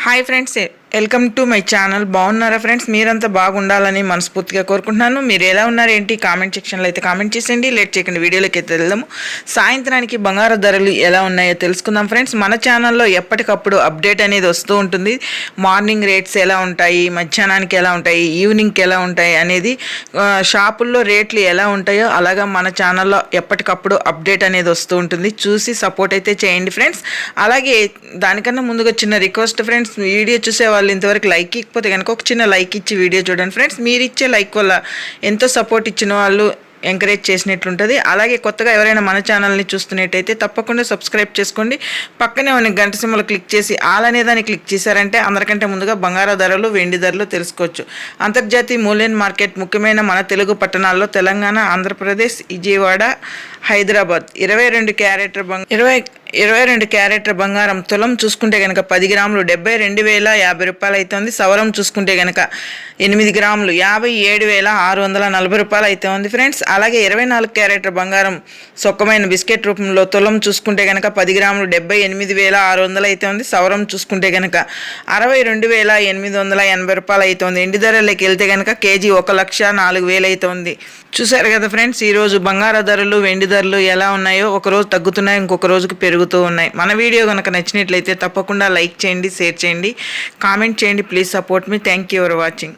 Hi friends welcome to my channel. బాగున్నారా friends? మీరంతా బాగుండాలని మనస్ఫూర్తిగా కోరుకుంటున్నాను. మీరు ఎలా ఉన్నారు ఏంటి? కామెంట్ సెక్షన్లో అయితే కామెంట్ చేసేయండి. లేట్ చేయకండి వీడియోలోకి అయితే వెళ్దాము. సాయంత్రానికి బంగారు ధరలు ఎలా ఉన్నాయో తెలుసుకుందాం ఫ్రెండ్స్. మన ఛానల్లో ఎప్పటికప్పుడు అప్డేట్ అనేది వస్తూ ఉంటుంది. మార్నింగ్ రేట్స్ ఎలా ఉంటాయి? మధ్యాహ్నానికి ఎలా ఉంటాయి? ఈవినింగ్కి ఎలా ఉంటాయి? అనేది షాపుల్లో రేట్లు ఎలా ఉంటాయో అలాగా మన ఛానల్లో ఎప్పటికప్పుడు అప్డేట్ అనేది వస్తూ ఉంటుంది. చూసి సపోర్ట్ అయితే చేయండి ఫ్రెండ్స్. అలాగే దానికన్నా ముందుగా చిన్న రిక్వెస్ట్ ఫ్రెండ్స్. వీడియో చూసే వాళ్ళు ఇంతవరకు లైక్ ఇకపోతే కనుక ఒక చిన్న లైక్ ఇచ్చి వీడియో చూడండి ఫ్రెండ్స్. మీరు ఇచ్చే లైక్ వల్ల ఎంతో సపోర్ట్ ఇచ్చిన వాళ్ళు ఎంకరేజ్ చేసినట్లుంటుంది. అలాగే కొత్తగా ఎవరైనా మన ఛానల్ని చూస్తున్నట్టయితే తప్పకుండా సబ్స్క్రైబ్ చేసుకోండి. పక్కనే ఉన్న గంట సింహలు క్లిక్ చేసి ఆల్ దాన్ని క్లిక్ చేశారంటే అందరికంటే ముందుగా బంగారు ధరలు వెండి ధరలు తెలుసుకోవచ్చు. అంతర్జాతీయ మూల్యం మార్కెట్ ముఖ్యమైన మన తెలుగు పట్టణాల్లో తెలంగాణ ఆంధ్రప్రదేశ్ విజయవాడ హైదరాబాద్. ఇరవై రెండు క్యారెట్ బంగ ఇరవై ఇరవై రెండు క్యారెట్ బంగారం తులం చూసుకుంటే కనుక పది గ్రాములు డెబ్బై రెండు వేల యాభై రూపాయలు అవుతుంది సవరం చూసుకుంటే కనుక ఎనిమిది గ్రాములు యాభై ఏడు వేల ఆరు వందల నలభై రూపాయలు అయితే ఉంది ఫ్రెండ్స్. అలాగే ఇరవై నాలుగు క్యారెట్ బంగారం సొక్కమైన బిస్కెట్ రూపంలో తులం చూసుకుంటే కనుక పది గ్రాములు డెబ్బై ఎనిమిది వేల ఆరు వందలు అయితే ఉంది సవరం చూసుకుంటే కనుక అరవై రెండు వేల ఎనిమిది వందల ఎనభై రూపాయలు అయితే ఉంది ఎండి ధరలోకి వెళ్తే కనుక కేజీ ఒక లక్ష నాలుగు వేలు అయితే ఉంది చూసారు కదా ఫ్రెండ్స్ ఈరోజు బంగారు ధరలు వెండి ధరలు ఎలా ఉన్నాయో? ఒక రోజు తగ్గుతున్నాయి? ఇంకొక రోజుకి జరుగుతూ ఉన్నాయి. మన వీడియో కనుక నచ్చినట్లయితే తప్పకుండా లైక్ చేయండి షేర్ చేయండి కామెంట్ చేయండి. Please support me. Thank you for watching.